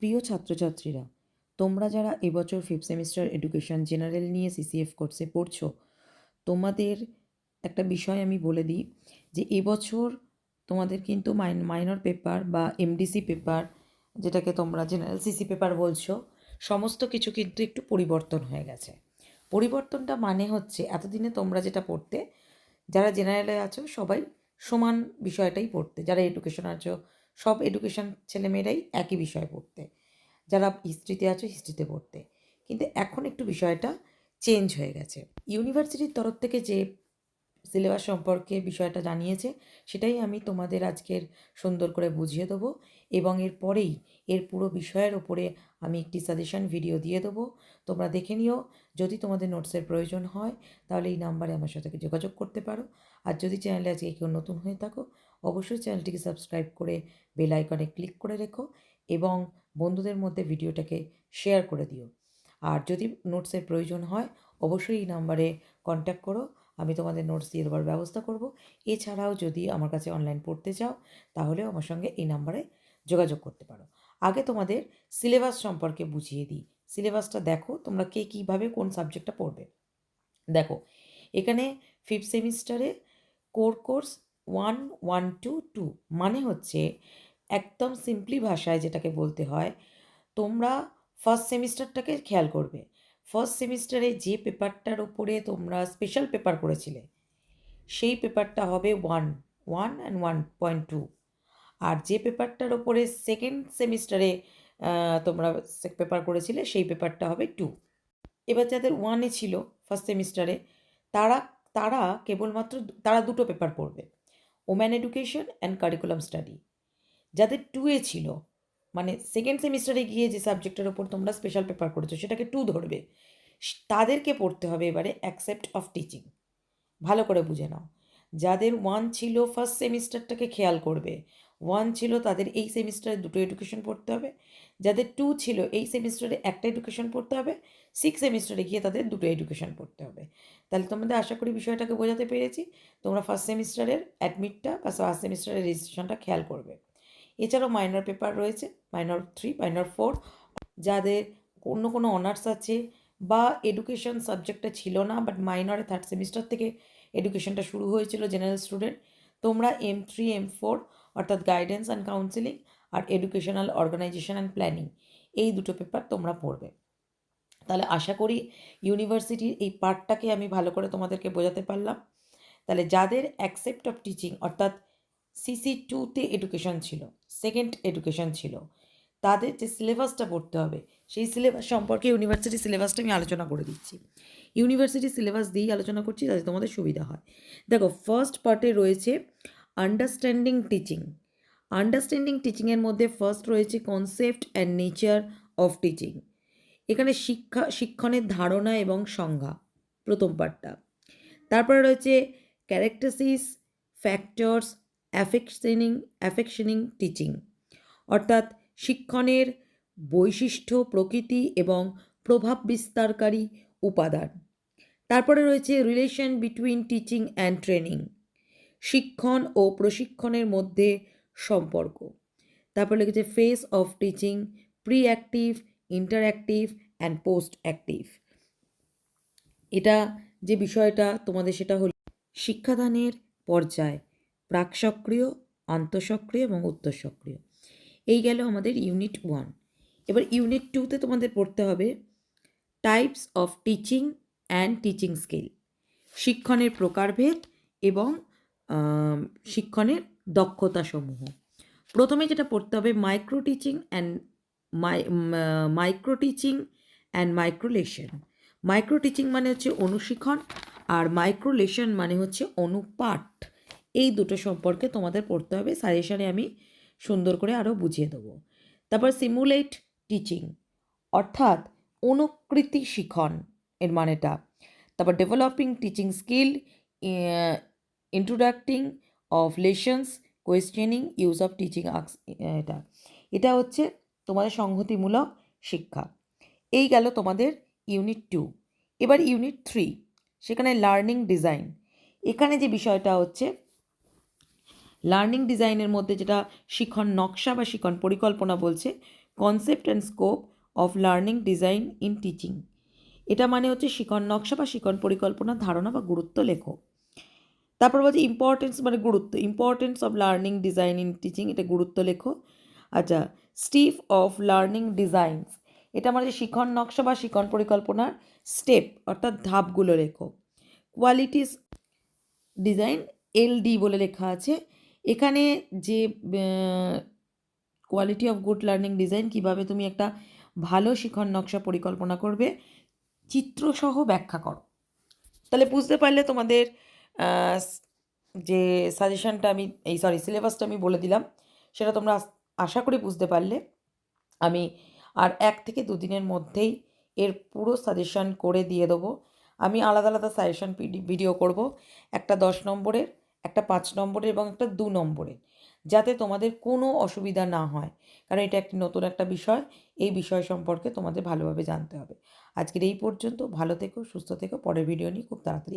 প্রিয় ছাত্রছাত্রীরা, তোমরা যারা এবছর ফিফথ সেমিস্টার এডুকেশন জেনারেল নিয়ে সিসিএফ কোর্সে পড়ছো, তোমাদের একটা বিষয় আমি বলে দিই যে এবছর তোমাদের কিন্তু মাইন মাইনর পেপার বা এমডিসি পেপার যেটাকে তোমরা জেনারেল সিসি পেপার বলছো, সমস্ত কিছু কিন্তু একটু পরিবর্তন হয়ে গেছে। পরিবর্তনটা মানে হচ্ছে এতদিনে তোমরা যেটা পড়তে, যারা জেনারেলে আছো সবাই সমান বিষয়টাই পড়তে, যারা এডুকেশন আছো সব এডুকেশন ছেলেমেয়েরাই একই বিষয় পড়তে। যারা হিস্ট্রিতে আছো হিস্ট্রিতে পড়তে। কিন্তু এখন একটু বিষয়টা চেঞ্জ হয়ে গেছে। ইউনিভার্সিটির তরফ থেকে যে সিলেবাস সম্পর্কে বিষয়টা জানিয়েছে, সেটাই আমি তোমাদের আজকের সুন্দর করে বুঝিয়ে দেবো এবং এর পরেই এর পুরো বিষয়ের ওপরে আমি একটি সাজেশন ভিডিও দিয়ে দেবো। তোমরা দেখে নিও। যদি তোমাদের নোটসের প্রয়োজন হয়, তাহলে এই নাম্বারে আমার সাথে যোগাযোগ করতে পারো। আর যদি চ্যানেলে আজকে কেউ নতুন হয়ে থাকো অবশ্যই চ্যানেলটিকে সাবস্ক্রাইব করে বেল আইকনে ক্লিক করে রেখো এবং বন্ধুদের মধ্যে ভিডিওটাকে শেয়ার করে দিও। আর যদি নোটসের প্রয়োজন হয়, অবশ্যই এই নাম্বারে কন্ট্যাক্ট করো। আমি তোমাদের নোটস দিয়ে দেওয়ার ব্যবস্থা করব। এছাড়াও যদি আমার কাছে অনলাইন পড়তে চাও, তাহলেও আমার সঙ্গে এই নাম্বারে যোগাযোগ করতে পারো। আগে তোমাদের সিলেবাস সম্পর্কে বুঝিয়ে দিই। সিলেবাসটা দেখো, তোমরা কে কীভাবে কোন সাবজেক্টটা পড়বে। দেখো, এখানে ফিফথ সেমিস্টারে core course one one two two মানে হচ্ছে একদম সিম্পলি ভাষায় যেটাকে বলতে হয়, তোমরা ফার্স্ট সেমিস্টারটাকে খেয়াল করবে। ফার্স্ট সেমিস্টারে যে পেপারটার ওপরে তোমরা স্পেশাল পেপার করেছিলে, সেই পেপারটা হবে one one and one point two আর যে পেপারটার ওপরে সেকেন্ড সেমিস্টারে তোমরা পেপার করেছিলে, সেই পেপারটা হবে টু এবার যাদের ওয়ানে ছিল ফার্স্ট সেমিস্টারে তারা তারা কেবলমাত্র, তারা দুটো পেপার পড়বে। Woman education and curriculum study. যাদের টু এ ছিল মানে সেকেন্ড সেমিস্টারে গিয়ে যে সাবজেক্টের ওপর তোমরা স্পেশাল পেপার করেছ, সেটাকে টু ধরবে। তাদেরকে পড়তে হবে এবারে অ্যাকসেপ্ট অফ টিচিং ভালো করে বুঝে নাও। যাদের ওয়ান ছিল ফার্স্ট সেমিস্টারটাকে খেয়াল করবে ওয়ান ছিল তাদের এই সেমিস্টারে দুটো এডুকেশন পড়তে হবে। যাদের টু ছিল এই সেমিস্টারে একটা এডুকেশন পড়তে হবে। সিক্স সেমিস্টারে গিয়ে তাদের দুটো এডুকেশন পড়তে হবে। তাহলে তোমাদের আশা করি বিষয়টাকে বোঝাতে পেরেছি। তোমরা ফার্স্ট সেমিস্টারের অ্যাডমিটটা বা ফার্স্ট সেমিস্টারের রেজিস্ট্রেশনটা খেয়াল করবে। এছাড়াও মাইনর পেপার রয়েছে মাইনর থ্রি মাইনর ফোর যাদের অন্য কোনো অনার্স আছে বা এডুকেশন সাবজেক্টটা ছিল না বাট মাইনরে থার্ড সেমিস্টার থেকে এডুকেশনটা শুরু হয়েছিল জেনারেল স্টুডেন্ট তোমরা এম থ্রি এম ফোর অর্থাৎ গাইডেন্স অ্যান্ড কাউন্সিলিং আর এডুকেশনাল অর্গানাইজেশন অ্যান্ড প্ল্যানিং এই দুটো পেপার তোমরা পড়বে। তাহলে আশা করি ইউনিভার্সিটির এই পার্টটাকে আমি ভালো করে তোমাদেরকে বোঝাতে পারলাম। তাহলে যাদের অ্যাকসেপ্ট অফ টিচিং অর্থাৎ সিসি টুতে এডুকেশন ছিল সেকেন্ড এডুকেশন ছিল, তাদের যে সিলেবাসটা পড়তে হবে, সেই সিলেবাস সম্পর্কে ইউনিভার্সিটি সিলেবাসটা আমি আলোচনা করে দিচ্ছি। ইউনিভার্সিটি সিলেবাস দিয়েই আলোচনা করছি, যাতে তোমাদের সুবিধা হয়। দেখো ফার্স্ট পার্টে রয়েছে আন্ডারস্ট্যান্ডিং টিচিং আন্ডারস্ট্যান্ডিং টিচিংয়ের মধ্যে ফার্স্ট রয়েছে concept and nature of teaching এখানে শিক্ষা, শিক্ষণের ধারণা এবং সংজ্ঞা, প্রথম পার্টটা তারপরে রয়েছে ক্যারেক্টারসিস ফ্যাক্টরস অ্যাফেকশনিং অ্যাফেকশনিং টিচিং অর্থাৎ শিক্ষণের বৈশিষ্ট্য, প্রকৃতি এবং প্রভাব বিস্তারকারী উপাদান। তারপরে রয়েছে relation between teaching and training শিক্ষণ ও প্রশিক্ষণের মধ্যে সম্পর্ক। তারপরে লিখেছে phase of teaching pre active interactive and post active এটা যে বিষয়টা তোমাদের সেটা হল শিক্ষাদানের পর্যায় প্রাক সক্রিয় আন্তঃসক্রিয় এবং উত্তরসক্রিয়। এই গেল আমাদের ইউনিট ওয়ান এবার ইউনিট টুতে তোমাদের পড়তে হবে types of teaching and teaching skill শিক্ষণের প্রকারভেদ এবং শিক্ষণের দক্ষতাসমূহ। প্রথমে যেটা পড়তে হবে micro teaching and my micro teaching and microlesson micro teaching মানে হচ্ছে অনুশিক্ষণ আর মাইক্রোলেশন মানে হচ্ছে অনুপাঠ। এই দুটো সম্পর্কে তোমাদের পড়তে হবে সাজেশনে আমি সুন্দর করে আরও বুঝিয়ে দেবো। তারপর সিমুলেট টিচিং অর্থাৎ অনুকৃতি শিখন এর মানেটা। তারপর developing teaching skill introducing of lessons questioning use of teaching এটা। এটা হচ্ছে তোমাদের সংহতিমূলক শিক্ষা। এই গেল তোমাদের ইউনিট টু এবার ইউনিট থ্রি সেখানে লার্নিং ডিজাইন এখানে যে বিষয়টা হচ্ছে লার্নিং ডিজাইনের মধ্যে যেটা শিখন নকশা বা শিখন পরিকল্পনা বলছে concept and scope of learning design in teaching এটা মানে হচ্ছে শিখন নকশা বা শিখন পরিকল্পনা ধারণা বা গুরুত্ব লেখো। তারপর বলছে ইম্পর্টেন্স মানে গুরুত্ব importance of learning design in teaching এটা গুরুত্ব লেখো। আচ্ছা স্টিফ অফ লার্নিং ডিজাইনস এটা মানে শিখন নকশা বা শিখন পরিকল্পনার স্টেপ অর্থাৎ ধাপগুলো লেখো। কোয়ালিটিস ডিজাইন এলডি বলে লেখা আছে। এখানে যে quality of good learning design কীভাবে তুমি একটা ভালো শিখন নকশা পরিকল্পনা করবে, চিত্রসহ ব্যাখ্যা করো। তাহলে বুঝতে পারলে তোমাদের যে সাজেশানটা আমি, এই সরি সিলেবাসটা আমি বলে দিলাম, সেটা তোমরা আশা করি বুঝতে পারলে। আমি আর এক থেকে দুদিনের মধ্যেই এর পুরো সাজেশান করে দিয়ে দেবো। আমি আলাদা আলাদা সাজেশন ভিডিও করব। একটা দশ নম্বরের, একটা পাঁচ নম্বরের এবং একটা দু নম্বরের, যাতে তোমাদের কোনো অসুবিধা না হয়। কারণ এটা একটি নতুন একটা বিষয়, এই বিষয় সম্পর্কে তোমাদের ভালোভাবে জানতে হবে। আজকের এই পর্যন্ত, ভালো থেকো, সুস্থ থেকো, পরের ভিডিও নিয়ে খুব তাড়াতাড়ি